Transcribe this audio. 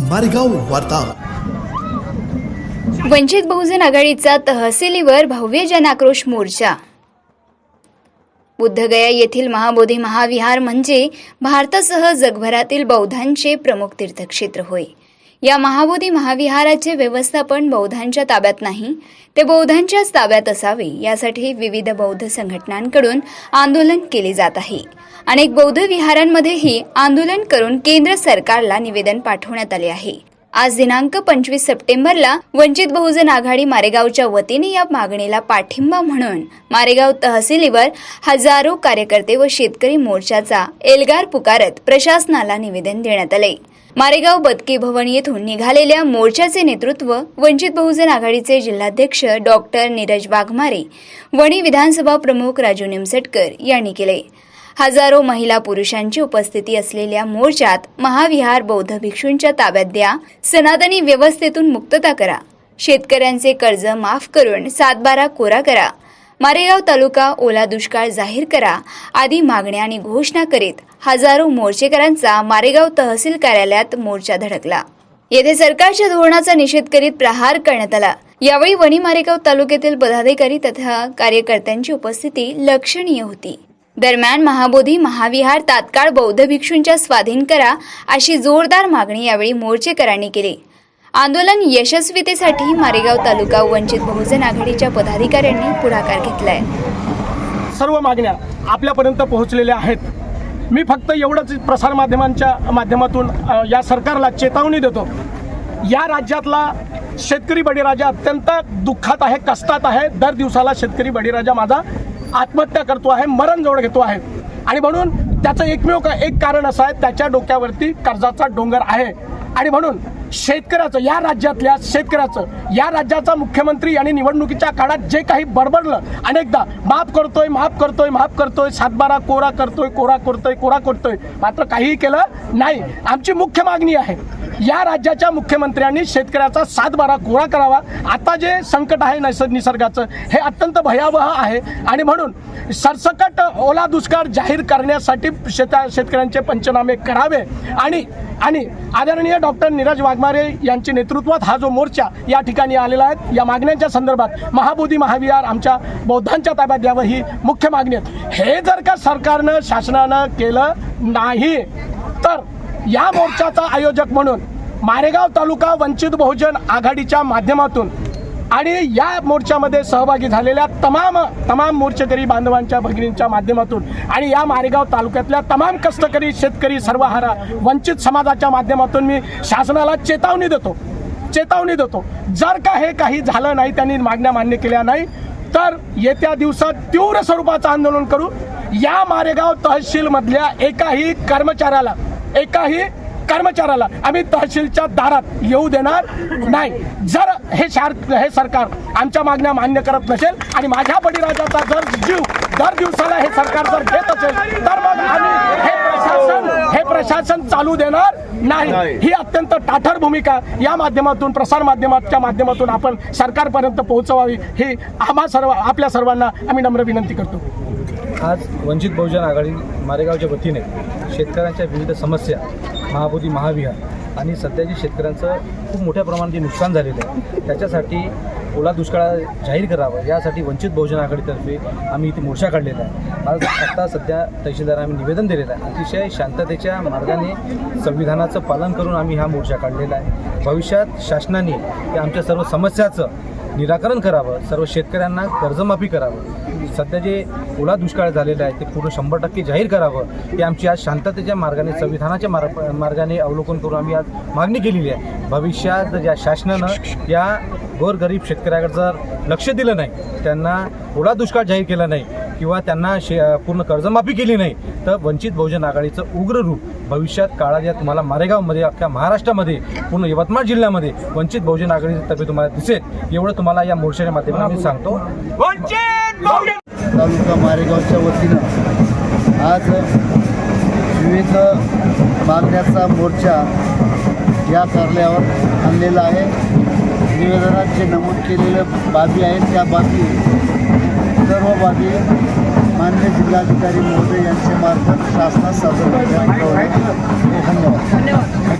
मारेगाव वार्ता. वंचित बहुजन आघाडीचा तहसीलीवर भव्य जनाक्रोश मोर्चा. बुद्धगया येथील महाबोधी महाविहार म्हणजे भारतासह जगभरातील बौद्धांचे प्रमुख तीर्थक्षेत्र होय. या महाबोधी महाविहाराचे व्यवस्थापन बौद्धांच्या ताब्यात नाही ते बौद्धांच्याच ताब्यात असावे यासाठी विविध बौद्ध संघटनांकडून आंदोलन केले जात आहे. अनेक बौद्ध विहारांमध्येही आंदोलन करून केंद्र सरकारला निवेदन पाठवण्यात आले आहे. आज दिनांक पंचवीस सप्टेंबरला वंचित बहुजन आघाडी मारेगावच्या वतीने या मागणीला पाठिंबा म्हणून मारेगाव तहसीलीवर हजारो कार्यकर्ते व शेतकरी मोर्चाचा एल्गार पुकारत प्रशासनाला निवेदन देण्यात आले. मारेगाव बदके भवन येथून निघालेल्या मोर्चाचे नेतृत्व वंचित बहुजन आघाडीचे जिल्हाध्यक्ष डॉक्टर नीरज वाघमारे वणी विधानसभा प्रमुख राजू निमसटकर यांनी केले. हजारो महिला पुरुषांची उपस्थिती असलेल्या मोर्चात महाविहार बौद्ध भिक्षूंच्या ताब्यात द्या सनातनी व्यवस्थेतून मुक्तता करा. शेतकऱ्यांचे कर्ज माफ करून सातबारा कोरा करा. मारेगाव तालुका ओला दुष्काळ जाहीर करा. आदी मागण्या आणि घोषणा करीत हजारो मोर्चेकरांचा मारेगाव तहसील कार्यालयात मोर्चा धडकला. येथे सरकारच्या धोरणाचा निषेध करीत प्रहार करण्यात आला. यावेळी वणी मारेगाव तालुक्यातील पदाधिकारी तथा कार्यकर्त्यांची उपस्थिती लक्षणीय होती. दरम्यान महाबोधी महाविहार तात्काळ बौद्ध भिक्षूंच्या स्वाधीन करा अशी जोरदार मागणी यावेळी मोर्चेकरांनी केली. आंदोलन यशस्वीतेसाठी मारेगाव तालुका वंचित बहुजन आघाडीच्या पदाधिकाऱ्यांनी पुढाकार घेतलाय. सर्व मागण्या आपल्यापर्यंत पोहोचलेल्या आहेत. मी फक्त एवढंच प्रसारमाध्यमांच्या माध्यमातून या सरकारला चेतावणी देतो. या राज्यातला शेतकरी बळीराजा अत्यंत दुःखात आहे कष्टात आहे. दर दिवसाला शेतकरी बळीराजा माझा आत्महत्या करतो आहे मरणजवळ घेतो आहे. आणि म्हणून त्याचं एकमेव का एक कारण असं आहे त्याच्या डोक्यावरती कर्जाचा डोंगर आहे. आणि म्हणून शेतकऱ्याचं या राज्यातल्या शेतकऱ्याचं या राज्याचा मुख्यमंत्री आणि निवडणुकीच्या काळात जे काही बडबडलं अनेकदा माफ करतोय माफ करतोय माफ करतोय सातबारा कोरा करतोय कोरा करतोय कोरा करतोय मात्र काहीही केलं नाही. आमची मुख्य मागणी आहे या राज्याच्या मुख्यमंत्र्यांनी शेतकऱ्याचा सातबारा कोरा करावा. आता जे संकट आहे नैसर्ग निसर्गाचं हे अत्यंत भयावह आहे. आणि म्हणून सरसकट ओला दुष्काळ जाहीर करण्यासाठी शेता शेतकऱ्यांचे पंचनामे करावे. आणि आणि आदरणीय डॉक्टर नीरज वाघमारे यांच्या नेतृत्वात हा जो मोर्चा या ठिकाणी आलेला आहे या मागण्यांच्या संदर्भात महाबोधी महाविहार आमच्या बौद्धांच्या ताब्यात द्यावं ही मुख्य मागणी आहे. हे जर का सरकारनं शासनानं केलं नाही तर या मोर्चाचा आयोजक म्हणून मारेगाव तालुका वंचित बहुजन आघाडीच्या माध्यमातून आणि या मोर्चामध्ये सहभागी झालेल्या तमाम तमाम मोर्चेकरी बांधवांच्या भगिनींच्या माध्यमातून आणि या मारेगाव तालुक्यातल्या तमाम कष्टकरी शेतकरी सर्वहारा वंचित समाजाच्या माध्यमातून मी शासनाला चेतावणी देतो. चेतावणी देतो. जर का हे काही झालं नाही त्यांनी मागण्या मान्य केल्या नाही तर येत्या दिवसात तीव्र स्वरूपाचं आंदोलन करू. या मारेगाव तहसीलमधल्या एकाही कर्मचाऱ्याला एकाही कर्मचाऱ्याला आम्ही तहसीलच्या दारात येऊ देणार नाही. जर हे शार हे सरकार आमच्या मागण्या मान्य करत नसेल आणि माझ्या बळीराजाचा जर जीव दर दिवसाला हे सरकार जर घेत असेल तर मग आम्ही हे प्रशासन हे प्रशासन चालू देणार नाही. ही अत्यंत ताठर भूमिका या माध्यमातून प्रसार माध्यमाच्या माध्यमातून आपण सरकारपर्यंत पोहोचवावी. ही आम्हा सर्व आपल्या सर्वांना आम्ही नम्र विनंती करतो. आज वंचित बहुजन आघाडी मारेगावच्या वतीने शेतकऱ्यांच्या विविध समस्या महाबोधी महाविहार आणि सध्याची शेतकऱ्यांचं खूप मोठ्या प्रमाणात जे नुकसान झालेलं आहे त्याच्यासाठी ओला दुष्काळ जाहीर करावा यासाठी वंचित बहुजन आघाडीतर्फे आम्ही इथे मोर्चा काढलेला आहे. आज आत्ता सध्या तहसीलदार आम्ही निवेदन दिलेलं आहे. अतिशय शांततेच्या मार्गाने संविधानाचं पालन करून आम्ही हा मोर्चा काढलेला आहे. भविष्यात शासनाने आमच्या सर्व समस्याचं निराकरण करावं सर्व शेतकऱ्यांना कर्जमाफी करावं. सध्या जे ओला दुष्काळ झालेला आहे ते पूर्ण शंभर टक्के जाहीर करावं. ते आमची आज शांततेच्या मार्गाने संविधानाच्या मार्ग मार्गाने अवलोकन करून आम्ही आज मागणी केलेली आहे. भविष्यात ज्या शासनानं या गोरगरीब शेतकऱ्याकडे जर लक्ष दिलं नाही त्यांना ओला दुष्काळ जाहीर केला नाही किंवा त्यांना शे पूर्ण कर्जमाफी केली नाही तर वंचित बहुजन आघाडीचं उग्र रूप भविष्यात काळात या तुम्हाला मारेगावमध्ये अख्ख्या महाराष्ट्रामध्ये पूर्ण यवतमाळ जिल्ह्यामध्ये वंचित बहुजन आघाडीचं तर्फे तुम्हाला दिसेल. एवढं तुम्हाला या मोर्चाच्या माध्यमातून मी सांगतो. तालुका मारेगावच्या वतीनं आज विविध मागण्याचा मोर्चा या कार्यालयावर आणलेला आहे. निवेदनात जे नमूद केलेल्या बाबी आहेत त्या बाबी सर्व बाबी मान्य जिल्हाधिकारी महोदय यांच्या मार्फत शासनास सादर करण्यात धन्यवाद.